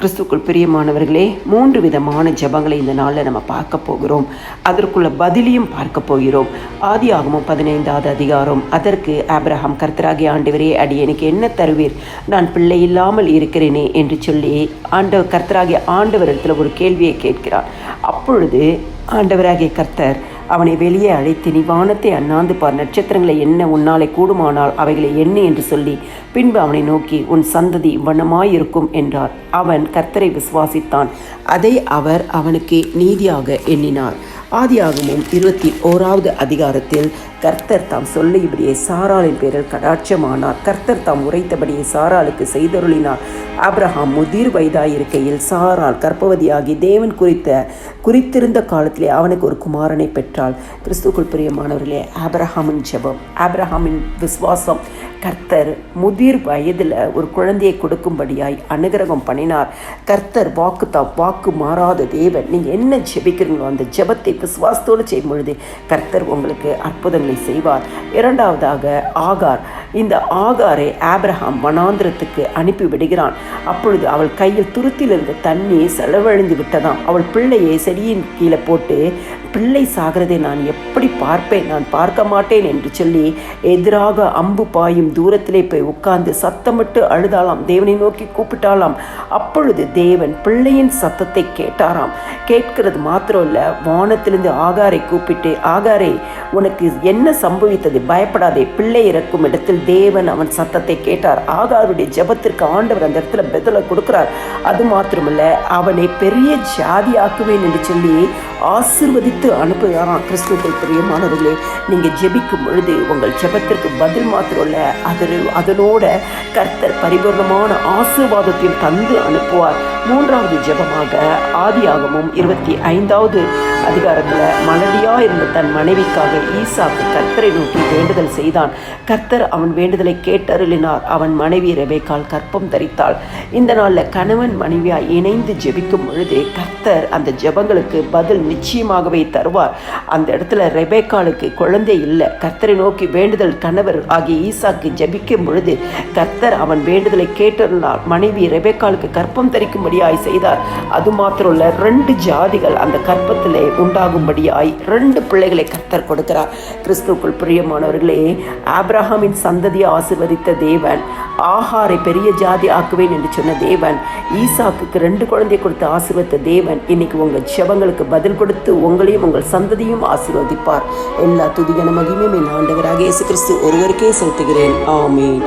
கிறிஸ்துக்குள் பிரியமானவர்களே மூன்று விதமான ஜெபங்களை இந்த நாளில் நம்ம பார்க்க போகிறோம். அதற்குள்ள பதிலையும் பார்க்க போகிறோம். ஆதி ஆகமும் பதினைந்தாவது அதிகாரம். அதற்கு ஆப்ரஹாம் கர்த்தராகி ஆண்டவரே அடி எனக்கு என்ன தருவீர்? நான் பிள்ளை இல்லாமல் இருக்கிறேனே என்று சொல்லி ஆண்டவர் கர்த்தராகிய ஆண்டவரிடத்தில் ஒரு கேள்வியை கேட்கிறார். அப்பொழுது ஆண்டவராகிய கர்த்தர் அவனை வெளியே அழைத்து நீ வானத்தை அண்ணாந்து பார் நட்சத்திரங்களை என்ன உன்னாலே கூடுமானால் அவைகளை என்ன என்று சொல்லி பின்பு அவனை நோக்கி உன் சந்ததி வண்ணமாயிருக்கும் என்றார். அவன் கர்த்தரை விசுவாசித்தான். அதை அவர் அவனுக்கு நீதியாக எண்ணினார். ஆதியாகமும் இருபத்தி ஓராவது அதிகாரத்தில் கர்த்தர் தாம் சொல்லியபடியே சாராளின் பேரில் கடாட்சமானார். கர்த்தர் தாம் உரைத்தபடியே சாராளுக்கு செய்தருளினார். அப்ரஹாம் முதிர் வயதாயிருக்கையில் சாரால் கர்ப்பவதியாகி தேவன் குறித்த குறித்திருந்த காலத்திலே அவனுக்கு ஒரு குமாரனை பெற்றாள். கிறிஸ்துக்குள் பிரியமானவர்களே ஆப்ரஹாமின் ஜெபம் ஆப்ரஹாமின் விசுவாசம். கர்த்தர் முதிர் வயதில் ஒரு குழந்தையை கொடுக்கும்படியாய் அனுகிரகம் பண்ணினார். கர்த்தர் வாக்கு தா வாக்கு மாறாத தேவன். நீங்கள் என்ன ஜெபிக்கிறீங்களோ அந்த ஜெபத்தை விசுவாசத்தோடு செய்யும் பொழுது கர்த்தர் உங்களுக்கு அற்புதங்கள் செய்வார். இரண்டாவதாக ஆகார். இந்த ஆகாரை ஆபிரஹாம் வனாந்திரத்துக்கு அனுப்பி விடுகிறான். அப்பொழுது அவள் கையில் துருத்தில் இருந்த தண்ணி செலவழிந்து விட்டதாம். அவள் பிள்ளையை செடியின் கீழே போட்டு பிள்ளை சாகிறதை நான் எப்படி பார்ப்பேன்? நான் பார்க்க மாட்டேன் என்று சொல்லி எதிராக அம்பு பாயும் தூரத்திலே போய் உட்கார்ந்து சத்தமிட்டு அழுதாளாம். தேவனை நோக்கி கூப்பிட்டாளாம். அப்பொழுது தேவன் பிள்ளையின் சத்தத்தை கேட்டாராம். கேட்கிறது மாத்திரம் இல்லை வானத்திலிருந்து ஆகாரை கூப்பிட்டு ஆகாரை உனக்கு என்ன சம்பவித்தது? பயப்படாதே. பிள்ளை இறக்கும் இடத்தில் தேவன் அவன் சத்தத்தை கேட்டார். ஆகாருடைய ஜெபத்திற்கு ஆண்டவர் அந்த இடத்துல பெதலை கொடுக்கிறார். அது மாத்திரமல்ல அவனை பெரிய ஜாதியாக்குவேன் என்று சொல்லி ஆசிர்வதித்து அனுப்புகிறாராம் கிறிஸ்துவை பிரியமானவர்களே நீங்கள் ஜெபிக்கும் பொழுது உங்கள் ஜெபத்திற்கு பதில் மாத்திரம் இல்லை அதில் அதனோட கர்த்தர் பரிபூர்ணமான ஆசீர்வாதத்தையும் தந்து அனுப்புவார். மூன்றாவது ஜெபமாக ஆதியாகமும் இருபத்தி ஐந்தாவது அதிகாரத்தில் மலடியாக இருந்த தன் மனைவிக்காக ஈசாக்கு கர்த்தரை நோக்கி வேண்டுதல் செய்தான். கர்த்தர் அவன் வேண்டுதலை கேட்டருளினார். அவன் மனைவி ரெபேக்கால் கற்பம் தரித்தாள். இந்த நாளில் கணவன் மனைவியாய் இணைந்து ஜெபிக்கும் பொழுது கர்த்தர் அந்த ஜெபங்களுக்கு பதில் நிச்சயமாகவே தருவார். அந்த இடத்துல ரெபேக்காலுக்கு குழந்தை இல்லை. கர்த்தரை நோக்கி வேண்டுதல் கணவர் ஆகிய ஈசாக்கு ஜபிக்கும் பொழுது கர்த்தர் அவன் வேண்டுதலை கேட்டிருந்தார் மனைவி ரெபேக்காலுக்கு கற்பம் தரிக்கும்படியாய் செய்தார். அது மாத்திரம் இல்ல ரெண்டு ஜாதிகள் அந்த கற்பத்திலே உண்டாகும்படியாய் ரெண்டு பிள்ளைகளை கர்த்தர் கொடுக்கிறார். கிறிஸ்துக்குள் பிரியமானவர்களே ஆப்ரஹாமின் சந்ததியை ஆசிர்வதித்த தேவன் ஆஹாரை பெரிய ஜாதி ஆக்குவேன் என்று சொன்ன தேவன் ஈசாக்கு ரெண்டு குழந்தையை கொடுத்து ஆசிர்வத்த தேவன் இன்னைக்கு உங்கள் ஜெபங்களுக்கு பதில் கொடுத்து உங்களையும் உங்கள் சந்ததியும் ஆசீர்வதிப்பார். எல்லா துதிகன மகிமையும் என் ஆண்டவராக இயேசு கிறிஸ்து ஒருவருக்கே செலுத்துகிறேன். ஆமீன்.